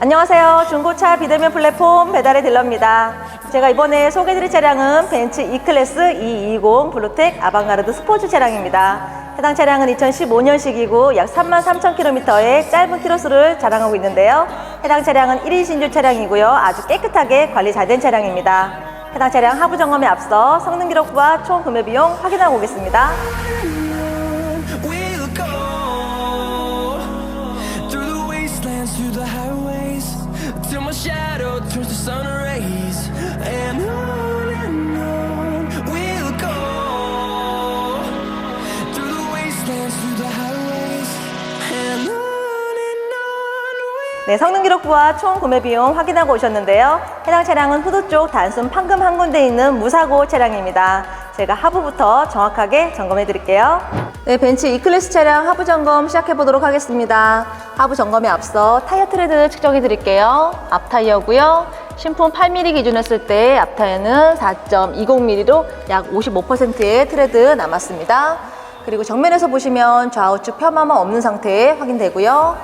안녕하세요. 중고차 비대면 플랫폼 배달의 딜러입니다. 제가 이번에 소개해드릴 차량은 벤츠 E클래스 220 블루텍 아방가르드 스포츠 차량입니다. 해당 차량은 2015년식이고 약 3만 3천 킬로미터의 짧은 키로수를 자랑하고 있는데요. 해당 차량은 1인 신주 차량이고요. 아주 깨끗하게 관리 잘 된 차량입니다. 해당 차량 하부 점검에 앞서 성능 기록부와 총 구매 비용 확인하고 오겠습니다. 네, 성능 기록부와 총 구매 비용 확인하고 오셨는데요. 해당 차량은 후드 쪽 단순 판금 한 군데 있는 무사고 차량입니다. 제가 하부부터 정확하게 점검해 드릴게요. 네, 벤츠 E클래스 차량 하부 점검 시작해 보도록 하겠습니다. 하부 점검에 앞서 타이어 트레드 측정해 드릴게요. 앞 타이어고요. 신품 8mm 기준 했을 때앞 타이어는 4.20mm로 약 55%의 트레드 남았습니다. 그리고 정면에서 보시면 좌우측 폄하만 없는 상태 확인되고요.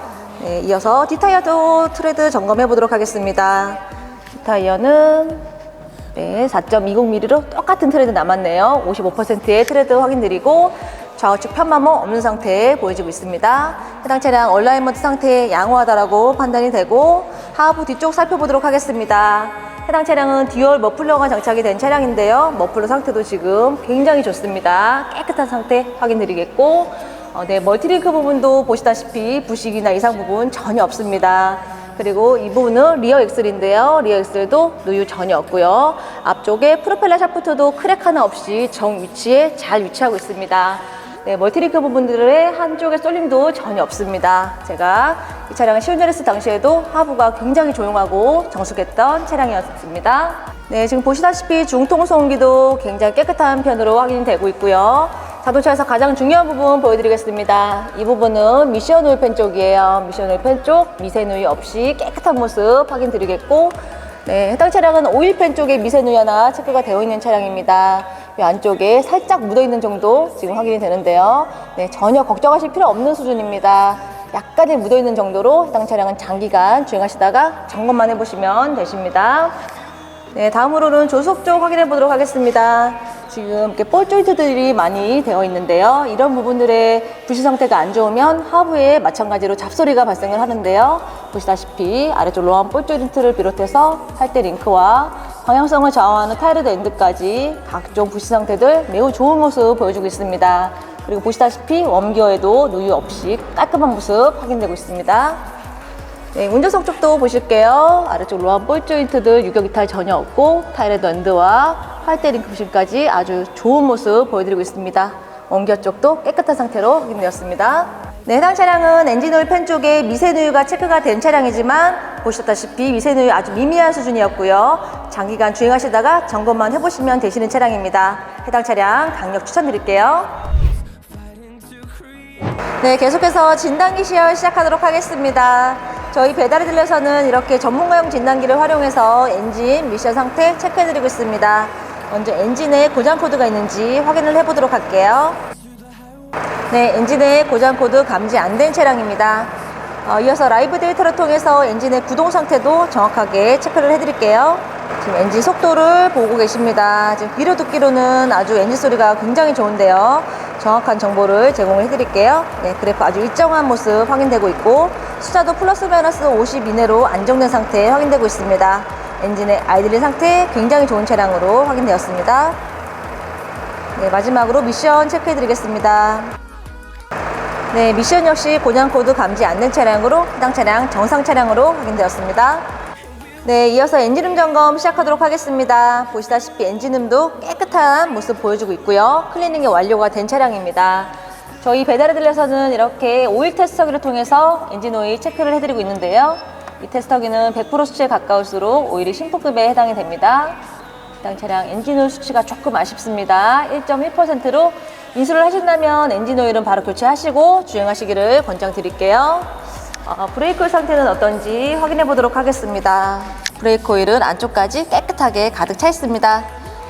네, 이어서 뒷타이어도 트레드 점검해 보도록 하겠습니다. 뒷타이어는 네, 4.20mm로 똑같은 트레드 남았네요. 55%의 트레드 확인드리고 좌우측 편마모 없는 상태 보여지고 있습니다. 해당 차량 얼라이먼트 상태 양호하다라고 판단이 되고 하부 뒤쪽 살펴보도록 하겠습니다. 해당 차량은 듀얼 머플러가 장착이 된 차량인데요. 머플러 상태도 지금 굉장히 좋습니다. 깨끗한 상태 확인드리겠고 어, 네, 멀티링크 부분도 보시다시피 부식이나 이상 부분 전혀 없습니다. 그리고 이 부분은 리어 엑셀인데요. 리어 엑셀도 누유 전혀 없고요. 앞쪽에 프로펠러 샤프트도 크랙 하나 없이 정 위치에 잘 위치하고 있습니다. 네, 멀티링크 부분들의 한쪽에 쏠림도 전혀 없습니다. 제가 이 차량을 시운전했을 당시에도 하부가 굉장히 조용하고 정숙했던 차량이었습니다. 네, 지금 보시다시피 중통 소음기도 굉장히 깨끗한 편으로 확인이 되고 있고요. 자동차에서 가장 중요한 부분 보여드리겠습니다. 이 부분은 미션 오일팬 쪽이에요. 미션 오일팬 쪽 미세 누이 없이 깨끗한 모습 확인드리겠고 네, 해당 차량은 오일팬 쪽에 미세 누이 하나 체크가 되어 있는 차량입니다. 이 안쪽에 살짝 묻어 있는 정도 지금 확인이 되는데요. 네, 전혀 걱정하실 필요 없는 수준입니다. 약간의 묻어 있는 정도로 해당 차량은 장기간 주행하시다가 점검만 해보시면 되십니다. 네, 다음으로는 조속 쪽 확인해 보도록 하겠습니다. 지금 이렇게 볼 조인트들이 많이 되어 있는데요. 이런 부분들의 부시 상태가 안 좋으면 하부에 마찬가지로 잡소리가 발생을 하는데요. 보시다시피 아래쪽 로한 볼 조인트를 비롯해서 할대 링크와 방향성을 좌우하는 타이르드 엔드까지 각종 부시 상태들 매우 좋은 모습 보여주고 있습니다. 그리고 보시다시피 웜기어에도 누유 없이 깔끔한 모습 확인되고 있습니다. 네, 운전석 쪽도 보실게요. 아래쪽 로한 볼 조인트들 유격 이탈 전혀 없고 타이레드 엔드와 활대 링크 부심까지 아주 좋은 모습 보여드리고 있습니다. 원기어 쪽도 깨끗한 상태로 확인되었습니다. 네, 해당 차량은 엔진 오일 팬 쪽에 미세 누유가 체크가 된 차량이지만 보셨다시피 누유 아주 미미한 수준이었고요. 장기간 주행하시다가 점검만 해보시면 되시는 차량입니다. 해당 차량 강력 추천드릴게요. 네, 계속해서 진단기 시열 시작하도록 하겠습니다. 저희 배달에 들려서는 이렇게 전문가용 진단기를 활용해서 엔진 미션 상태 체크해드리고 있습니다. 먼저 엔진에 고장 코드가 있는지 확인을 해보도록 할게요. 네, 엔진에 고장 코드 감지 안 된 차량입니다. 어, 이어서 라이브 데이터를 통해서 엔진의 구동 상태도 정확하게 체크를 해드릴게요. 지금 엔진 속도를 보고 계십니다. 지금 귀로 듣기로는 아주 엔진 소리가 굉장히 좋은데요. 정확한 정보를 제공을 해드릴게요. 네, 그래프 아주 일정한 모습 확인되고 있고 숫자도 플러스 마이너스 50 이내로 안정된 상태 확인되고 있습니다. 엔진의 아이들린 상태 굉장히 좋은 차량으로 확인되었습니다. 네, 마지막으로 미션 체크해드리겠습니다. 네, 미션 역시 고장 코드 감지 않는 차량으로 해당 차량 정상 차량으로 확인되었습니다. 네, 이어서 엔진음 점검 시작하도록 하겠습니다. 보시다시피 엔진음도 깨끗한 모습 보여주고 있고요. 클리닝이 완료가 된 차량입니다. 저희 배달에 들려서는 이렇게 오일 테스터기를 통해서 엔진 오일 체크를 해드리고 있는데요. 이 테스터기는 100% 수치에 가까울수록 오일이 신품급에 해당이 됩니다. 해당 차량 엔진 오일 수치가 조금 아쉽습니다. 1.1%로 인수를 하신다면 엔진 오일은 바로 교체하시고 주행하시기를 권장드릴게요. 어, 브레이크 상태는 어떤지 확인해 보도록 하겠습니다. 브레이크 오일은 안쪽까지 깨끗하게 가득 차 있습니다.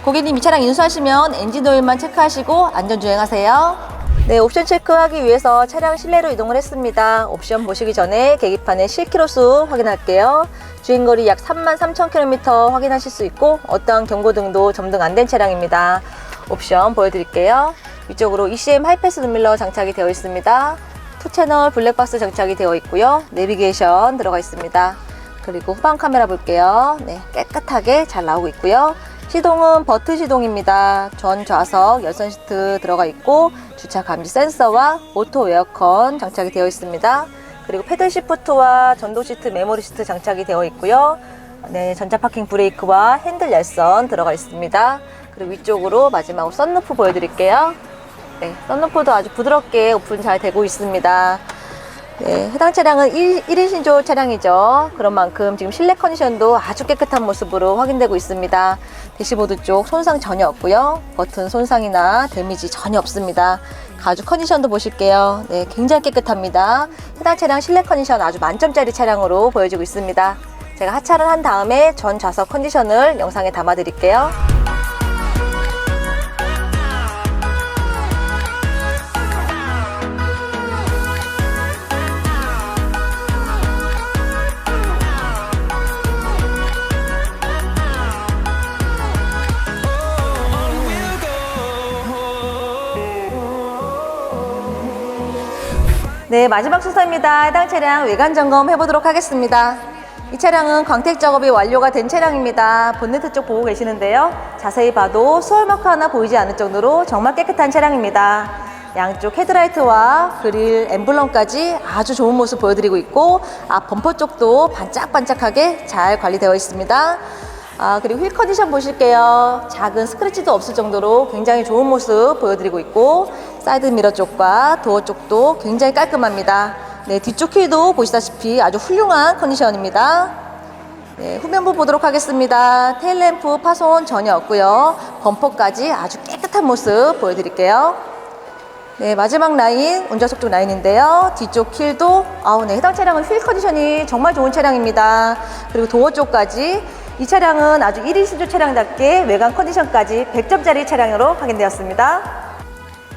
고객님 이 차량 인수하시면 엔진 오일만 체크하시고 안전 주행하세요. 네, 옵션 체크하기 위해서 차량 실내로 이동을 했습니다. 옵션 보시기 전에 계기판의 실키로수 확인할게요. 주행거리 약 33,000km 확인하실 수 있고 어떠한 경고등도 점등 안 된 차량입니다. 옵션 보여드릴게요. 위쪽으로 ECM 하이패스 눈밀러 장착이 되어 있습니다. 투 채널 블랙박스 장착이 되어 있고요. 내비게이션 들어가 있습니다. 그리고 후방 카메라 볼게요. 네, 깨끗하게 잘 나오고 있고요. 시동은 버튼 시동입니다. 전 좌석 열선 시트 들어가 있고 주차 감지 센서와 오토 에어컨 장착이 되어 있습니다. 그리고 패들 시프트와 전동 시트, 메모리 시트 장착이 되어 있고요. 네, 전자 파킹 브레이크와 핸들 열선 들어가 있습니다. 그리고 위쪽으로 마지막으로 썬루프 보여드릴게요. 네, 썬루프도 아주 부드럽게 오픈 잘 되고 있습니다. 네, 해당 차량은 1, 1인 신조 차량이죠. 그런 만큼 지금 실내 컨디션도 아주 깨끗한 모습으로 확인되고 있습니다. 대시보드 쪽 손상 전혀 없고요. 버튼 손상이나 데미지 전혀 없습니다. 가죽 컨디션도 보실게요. 네, 굉장히 깨끗합니다. 해당 차량 실내 컨디션 아주 만점짜리 차량으로 보여지고 있습니다. 제가 하차를 한 다음에 전 좌석 컨디션을 영상에 담아 드릴게요. 네, 마지막 순서입니다. 해당 차량 외관 점검 해보도록 하겠습니다. 이 차량은 광택 작업이 완료가 된 차량입니다. 본네트 쪽 보고 계시는데요. 자세히 봐도 수월 마크 하나 보이지 않을 정도로 정말 깨끗한 차량입니다. 양쪽 헤드라이트와 그릴 엠블럼까지 아주 좋은 모습 보여드리고 있고 앞 범퍼 쪽도 반짝반짝하게 잘 관리되어 있습니다. 아, 그리고 휠 컨디션 보실게요. 작은 스크래치도 없을 정도로 굉장히 좋은 모습 보여드리고 있고, 사이드 미러 쪽과 도어 쪽도 굉장히 깔끔합니다. 네, 뒤쪽 휠도 보시다시피 아주 훌륭한 컨디션입니다. 네, 후면부 보도록 하겠습니다. 테일램프 파손 전혀 없고요. 범퍼까지 아주 깨끗한 모습 보여드릴게요. 네, 마지막 라인, 운전석 쪽 라인인데요. 뒤쪽 힐도, 아우, 네, 해당 차량은 휠 컨디션이 정말 좋은 차량입니다. 그리고 도어 쪽까지, 이 차량은 아주 1인 신조 차량답게 외관 컨디션까지 100점짜리 차량으로 확인되었습니다.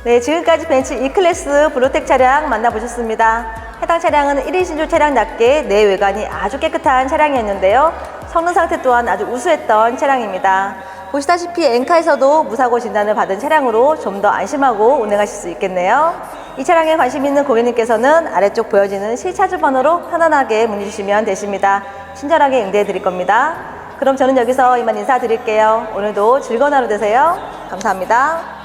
네, 지금까지 벤츠 E클래스 블루텍 차량 만나보셨습니다. 해당 차량은 1인 신조 차량답게 내 외관이 아주 깨끗한 차량이었는데요. 성능 상태 또한 아주 우수했던 차량입니다. 보시다시피 엔카에서도 무사고 진단을 받은 차량으로 좀 더 안심하고 운행하실 수 있겠네요. 이 차량에 관심 있는 고객님께서는 아래쪽 보여지는 실차주 번호로 편안하게 문의 주시면 되십니다. 친절하게 응대해 드릴 겁니다. 그럼 저는 여기서 이만 인사드릴게요. 오늘도 즐거운 하루 되세요. 감사합니다.